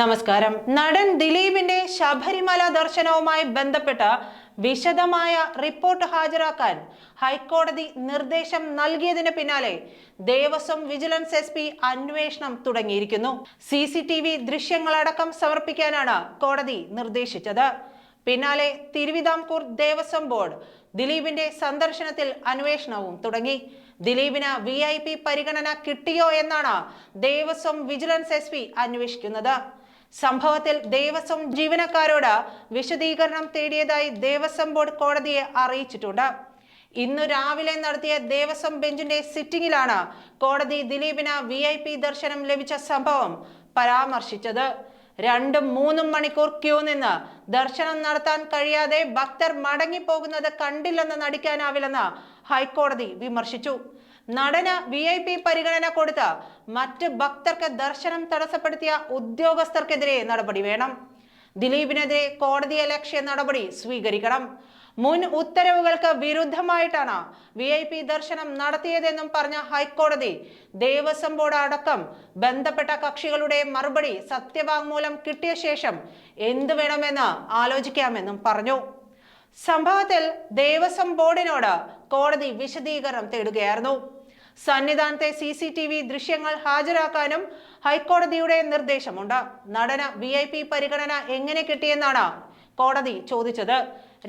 നമസ്കാരം. നടൻ ദിലീപിന്റെ ശബരിമല ദർശനവുമായി ബന്ധപ്പെട്ട വിശദമായ റിപ്പോർട്ട് ഹാജരാക്കാൻ ഹൈക്കോടതി നിർദ്ദേശം നൽകിയതിന് പിന്നാലെ ദേവസ്വം വിജിലൻസ് എസ് പി അന്വേഷണം തുടങ്ങിയിരിക്കുന്നു. സി സി ടി വി ദൃശ്യങ്ങളടക്കം സമർപ്പിക്കാനാണ് കോടതി നിർദ്ദേശിച്ചത്. പിന്നാലെ തിരുവിതാംകൂർ ദേവസ്വം ബോർഡ് ദിലീപിന്റെ സന്ദർശനത്തിൽ അന്വേഷണവും തുടങ്ങി. ദിലീപിന് വി പരിഗണന കിട്ടിയോ എന്നാണ് ദേവസ്വം വിജിലൻസ് എസ് അന്വേഷിക്കുന്നത്. സംഭവത്തിൽ ദേവസ്വം ജീവനക്കാരോട് വിശദീകരണം തേടിയതായി ദേവസ്വം ബോർഡ് കോടതിയെ അറിയിച്ചിട്ടുണ്ട്. ഇന്നു രാവിലെ നടത്തിയ ദേവസ്വം ബെഞ്ചിന്റെ സിറ്റിംഗിലാണ് കോടതി ദിലീപിന് വി ഐ പി ദർശനം ലഭിച്ച സംഭവം പരാമർശിച്ചത്. രണ്ടും മൂന്നും മണിക്കൂർ ക്യൂ നിന്ന് ദർശനം നടത്താൻ കഴിയാതെ ഭക്തർ മടങ്ങിപ്പോകുന്നത് കണ്ടില്ലെന്ന് നടിക്കാനാവില്ലെന്ന് ഹൈക്കോടതി വിമർശിച്ചു. നടന് വി ഐ പി പരിഗണന കൊടുത്ത് മറ്റ് ഭക്തർക്ക് ദർശനം തടസ്സപ്പെടുത്തിയ ഉദ്യോഗസ്ഥർക്കെതിരെ നടപടി വേണം. ദിലീപിനെതിരെ കോടതിയെ ലക്ഷ്യ നടപടി സ്വീകരിക്കണം. മുൻ ഉത്തരവുകൾക്ക് വിരുദ്ധമായിട്ടാണ് വി ഐ പി ദർശനം നടത്തിയതെന്നും പറഞ്ഞ ഹൈക്കോടതി ദേവസ്വം ബോർഡ് അടക്കം ബന്ധപ്പെട്ട കക്ഷികളുടെ മറുപടി സത്യവാങ്മൂലം കിട്ടിയ ശേഷം എന്തു വേണമെന്ന് ആലോചിക്കാമെന്നും പറഞ്ഞു. സംഭവത്തിൽ ദേവസ്വം ബോർഡിനോട് കോടതി വിശദീകരണം തേടുകയായിരുന്നു. സന്നിധാനത്തെ സി സി ടി വി ദൃശ്യങ്ങൾ ഹാജരാക്കാനും ഹൈക്കോടതിയുടെ നിർദ്ദേശമുണ്ട്. നടന വി ഐ പി പരിഗണന എങ്ങനെ കിട്ടിയെന്നാണ് കോടതി ചോദിച്ചത്.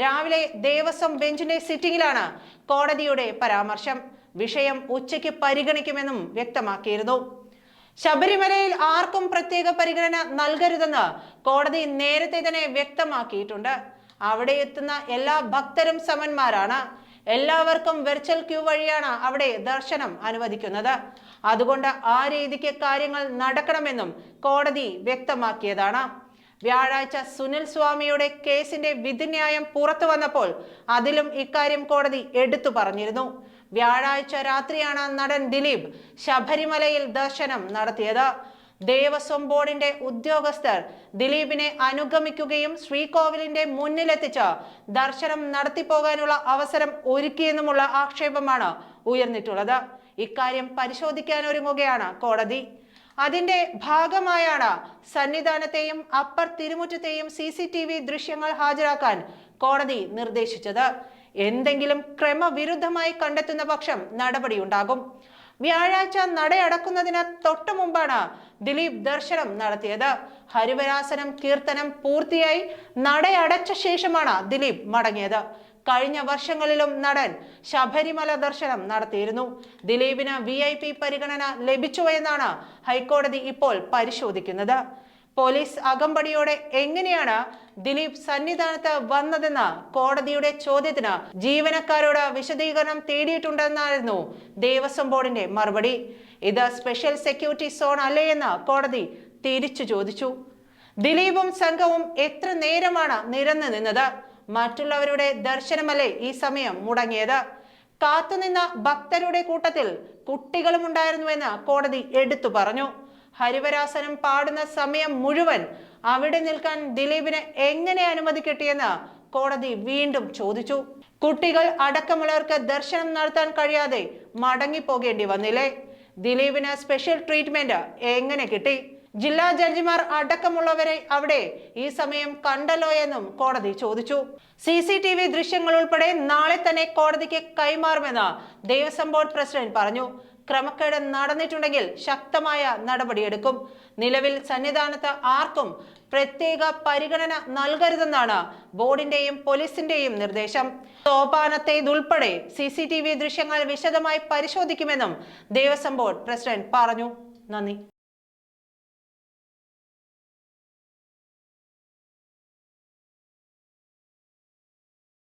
രാവിലെ ദേവസ്വം ബെഞ്ചിന്റെ സിറ്റിംഗിലാണ് കോടതിയുടെ പരാമർശം. വിഷയം ഉച്ചയ്ക്ക് പരിഗണിക്കുമെന്നും വ്യക്തമാക്കിയിരുന്നു. ശബരിമലയിൽ ആർക്കും പ്രത്യേക പരിഗണന നൽകരുതെന്ന് കോടതി നേരത്തെ തന്നെ വ്യക്തമാക്കിയിട്ടുണ്ട്. അവിടെ എത്തുന്ന എല്ലാ ഭക്തരും സമന്മാരാണ്. എല്ലാവർക്കും വെർച്വൽ ക്യൂ വഴിയാണ് അവിടെ ദർശനം അനുവദിക്കുന്നത്. അതുകൊണ്ട് ആ രീതിക്ക് കാര്യങ്ങൾ നടക്കണമെന്നും കോടതി വ്യക്തമാക്കിയതാണ്. വ്യാഴാഴ്ച സുനിൽ സ്വാമിയുടെ കേസിന്റെ വിധിന്യായം പുറത്തു വന്നപ്പോൾ അതിലും ഇക്കാര്യം കോടതി എടുത്തു പറഞ്ഞിരുന്നു. വ്യാഴാഴ്ച രാത്രിയാണ് നടൻ ദിലീപ് ശബരിമലയിൽ ദർശനം നടത്തിയത്. ദേവസ്വം ബോർഡിന്റെ ഉദ്യോഗസ്ഥർ ദിലീപിനെ അനുഗമിക്കുകയും ശ്രീകോവിലിന്റെ മുന്നിലെത്തിച്ച് ദർശനം നടത്തിപ്പോകാനുള്ള അവസരം ഒരുക്കിയെന്നുമുള്ള ആക്ഷേപമാണ് ഉയർന്നിട്ടുള്ളത്. ഇക്കാര്യം പരിശോധിക്കാനൊരുങ്ങുകയാണ് കോടതി. അതിന്റെ ഭാഗമായാണ് സന്നിധാനത്തെയും അപ്പർ തിരുമുറ്റത്തെയും സി സി ടി വി ദൃശ്യങ്ങൾ ഹാജരാക്കാൻ കോടതി നിർദ്ദേശിച്ചത്. എന്തെങ്കിലും ക്രമവിരുദ്ധമായി കണ്ടെത്തുന്ന പക്ഷം നടപടിയുണ്ടാകും. വ്യാഴാഴ്ച നടയടക്കുന്നതിന് തൊട്ടു മുമ്പാണ് ദിലീപ് ദർശനം നടത്തിയത്. ഹരിവരാസനം കീർത്തനം പൂർത്തിയായി നടയടച്ച ശേഷമാണ് ദിലീപ് മടങ്ങിയത്. കഴിഞ്ഞ വർഷങ്ങളിലും നടൻ ശബരിമല ദർശനം നടത്തിയിരുന്നു. ദിലീപിന് വി പരിഗണന ലഭിച്ചു എന്നാണ് ഹൈക്കോടതി ഇപ്പോൾ പരിശോധിക്കുന്നത്. പോലീസ് അകമ്പടിയോടെ എങ്ങനെയാണ് ദിലീപ് സന്നിധാനത്ത് വന്നതെന്ന് കോടതിയുടെ ചോദ്യത്തിന് ജീവനക്കാരോട് വിശദീകരണം തേടിയിട്ടുണ്ടെന്നായിരുന്നു ദേവസ്വം ബോർഡിന്റെ മറുപടി. ഇത് സ്പെഷ്യൽ സെക്യൂരിറ്റി സോൺ അല്ലേ എന്ന് കോടതി തിരിച്ചു ചോദിച്ചു. ദിലീപും സംഘവും എത്ര നേരമാണ് നിരന്നു നിന്നത്? മറ്റുള്ളവരുടെ ദർശനമല്ലേ ഈ സമയം മുടങ്ങിയത്? കാത്തുനിന്ന ഭക്തരുടെ കൂട്ടത്തിൽ കുട്ടികളും ഉണ്ടായിരുന്നുവെന്ന് കോടതി എടുത്തു പറഞ്ഞു. ഹരിവരാസനം പാടുന്ന സമയം മുഴുവൻ അവിടെ നിൽക്കാൻ ദിലീപിന് എങ്ങനെ അനുമതി കിട്ടിയെന്ന് കോടതി വീണ്ടും ചോദിച്ചു. കുട്ടികൾ അടക്കമുള്ളവർക്ക് ദർശനം നടത്താൻ കഴിയാതെ മടങ്ങിപ്പോകേണ്ടി വന്നില്ലേ? ദിലീപിന് സ്പെഷ്യൽ ട്രീറ്റ്മെന്റ് എങ്ങനെ കിട്ടി? ജില്ലാ ജഡ്ജിമാർ അടക്കമുള്ളവരെ അവിടെ ഈ സമയം കണ്ടല്ലോ എന്നും കോടതി ചോദിച്ചു. സി സി ടി വി ദൃശ്യങ്ങൾ ഉൾപ്പെടെ നാളെ തന്നെ കോടതിക്ക് കൈമാറുമെന്ന് ദേവസ്വം ബോർഡ് പ്രസിഡന്റ് പറഞ്ഞു. ക്രമക്കേട് നടന്നിട്ടുണ്ടെങ്കിൽ ശക്തമായ നടപടിയെടുക്കും. നിലവിൽ സന്നിധാനത്ത് ആർക്കും പ്രത്യേക പരിഗണന നൽകരുതെന്നാണ് ബോർഡിന്റെയും പോലീസിന്റെയും നിർദ്ദേശം. സോപാനത്തേതുൾപ്പെടെ സി സി ടി വി ദൃശ്യങ്ങൾ വിശദമായി പരിശോധിക്കുമെന്നും ദേവസ്വം ബോർഡ് പ്രസിഡന്റ് പറഞ്ഞു. നന്ദി.